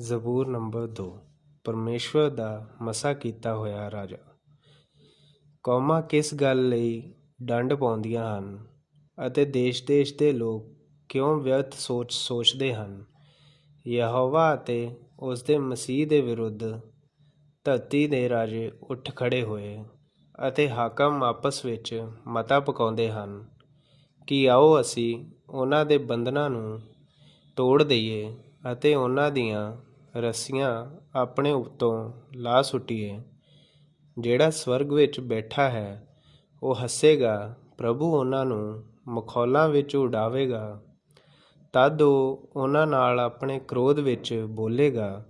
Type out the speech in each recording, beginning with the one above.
ਜ਼ਬੂਰ number 2 ਪਰਮੇਸ਼ਵਰ ਦਾ ਮਸਾ ਕੀਤਾ ਹੋਇਆ ਰਾਜਾ। ਕੌਮਾਂ ਕਿਸ ਗੱਲ ਲਈ ਡੰਡ ਪਾਉਂਦੀਆਂ ਹਨ ਅਤੇ ਦੇਸ਼-ਦੇਸ਼ ਦੇ ਲੋਕ ਕਿਉਂ ਵਿਅਰਥ ਸੋਚ ਸੋਚਦੇ ਹਨ? ਯਹੋਵਾ ਅਤੇ ਉਸ ਦੇ ਮਸੀਹ ਦੇ ਵਿਰੁੱਧ ਧਰਤੀ ਦੇ ਰਾਜੇ ਉੱਠ ਖੜੇ ਹੋਏ ਅਤੇ ਹਾਕਮ ਆਪਸ ਵਿੱਚ ਮਤਾ ਪਕਾਉਂਦੇ ਹਨ ਕਿ ਆਓ ਅਸੀਂ ਉਹਨਾਂ ਦੇ ਬੰਧਨਾਂ ਨੂੰ ਤੋੜ ਦਈਏ ਅਤੇ ਉਹਨਾਂ ਦੀਆਂ ਰੱਸੀਆਂ ਆਪਣੇ ਉੱਤੋਂ ਲਾ ਸੁੱਟੀਏ। ਜਿਹੜਾ ਸਵਰਗ ਵਿੱਚ ਬੈਠਾ ਹੈ, ਉਹ ਹੱਸੇਗਾ, ਪ੍ਰਭੂ ਉਹਨਾਂ ਨੂੰ ਮਖੌਲਾਂ ਵਿੱਚ ਉਡਾਵੇਗਾ। ਤਦ ਉਹ ਉਹਨਾਂ ਨਾਲ ਆਪਣੇ ਕ੍ਰੋਧ ਵਿੱਚ ਬੋਲੇਗਾ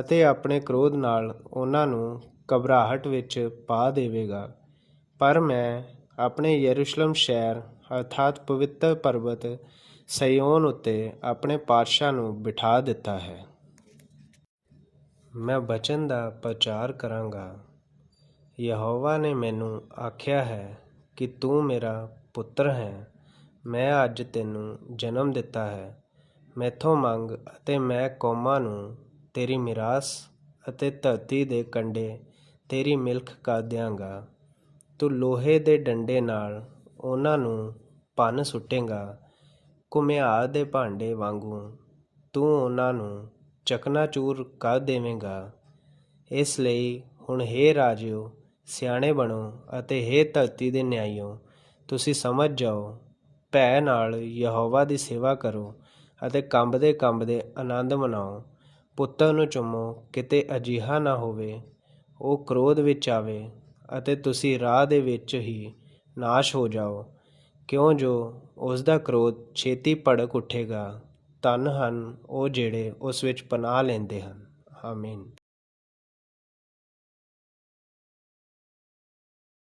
ਅਤੇ ਆਪਣੇ ਕ੍ਰੋਧ ਨਾਲ ਉਹਨਾਂ ਨੂੰ ਘਬਰਾਹਟ ਵਿੱਚ ਪਾ ਦੇਵੇਗਾ। ਪਰ ਮੈਂ ਆਪਣੇ ਯਰੂਸ਼ਲਮ ਸ਼ਹਿਰ, ਅਰਥਾਤ ਪਵਿੱਤਰ ਪਰਬਤ ਸਯੋਨ ਉੱਤੇ ਆਪਣੇ ਪਾਤਸ਼ਾਹ ਨੂੰ ਬਿਠਾ ਦਿੱਤਾ ਹੈ। ਮੈਂ ਬਚਨ ਦਾ ਪ੍ਰਚਾਰ ਕਰਾਂਗਾ। ਯਹੋਵਾ ਨੇ ਮੈਨੂੰ ਆਖਿਆ ਹੈ ਕਿ ਤੂੰ ਮੇਰਾ ਪੁੱਤਰ ਹੈ। ਮੈਂ ਅੱਜ ਤੈਨੂੰ ਜਨਮ ਦਿੱਤਾ ਹੈ। ਮੈਥੋਂ ਮੰਗ ਅਤੇ ਮੈਂ ਕੌਮਾਂ ਨੂੰ ਤੇਰੀ ਮਿਰਾਸ ਅਤੇ ਧਰਤੀ ਦੇ ਕੰਡੇ ਤੇਰੀ ਮਿਲਖ ਕਰ ਦਿਆਂਗਾ। ਤੂੰ ਲੋਹੇ ਦੇ ਡੰਡੇ ਨਾਲ ਉਹਨਾਂ ਨੂੰ ਭੰਨ ਸੁੱਟੇਗਾ। ਘੁਮਿਆਰ ਦੇ ਭਾਂਡੇ ਵਾਂਗੂ ਤੂੰ ਉਹਨਾਂ ਨੂੰ ਚਕਨਾਚੂਰ ਕਰ ਦੇਵੇਂਗਾ। ਇਸ ਲਈ ਹੁਣ ਹੇ ਰਾਜਿਓ, ਸਿਆਣੇ ਬਣੋ ਅਤੇ ਹੇ ਧਰਤੀ ਦੇ ਨਿਆਈਓ ਤੁਸੀਂ ਸਮਝ ਜਾਓ ਭੈ ਨਾਲ ਯਹੋਵਾ ਦੀ ਸੇਵਾ ਕਰੋ ਅਤੇ ਕੰਬਦੇ ਕੰਬਦੇ ਆਨੰਦ ਮਨਾਓ। ਪੁੱਤਰ ਨੂੰ ਚੁੰਮੋ, ਕਿਤੇ ਅਜੀਹਾ ਨਾ ਹੋਵੇ, ਉਹ ਕ੍ਰੋਧ ਵਿੱਚ ਆਵੇ ਅਤੇ ਤੁਸੀਂ ਰਾਹ ਦੇ ਵਿੱਚ ਹੀ ਨਾਸ਼ ਹੋ ਜਾਓ। ਕਿਉਂ ਜੋ ਉਸ ਦਾ ਕ੍ਰੋਧ ਛੇਤੀ ਭੜਕ ਉੱਠੇਗਾ। ਧੰਨ ਹਨ ਉਹ ਜਿਹੜੇ ਉਸ ਵਿੱਚ ਪਨਾਹ ਲੈਂਦੇ ਹਨ। ਆਮੀਨ।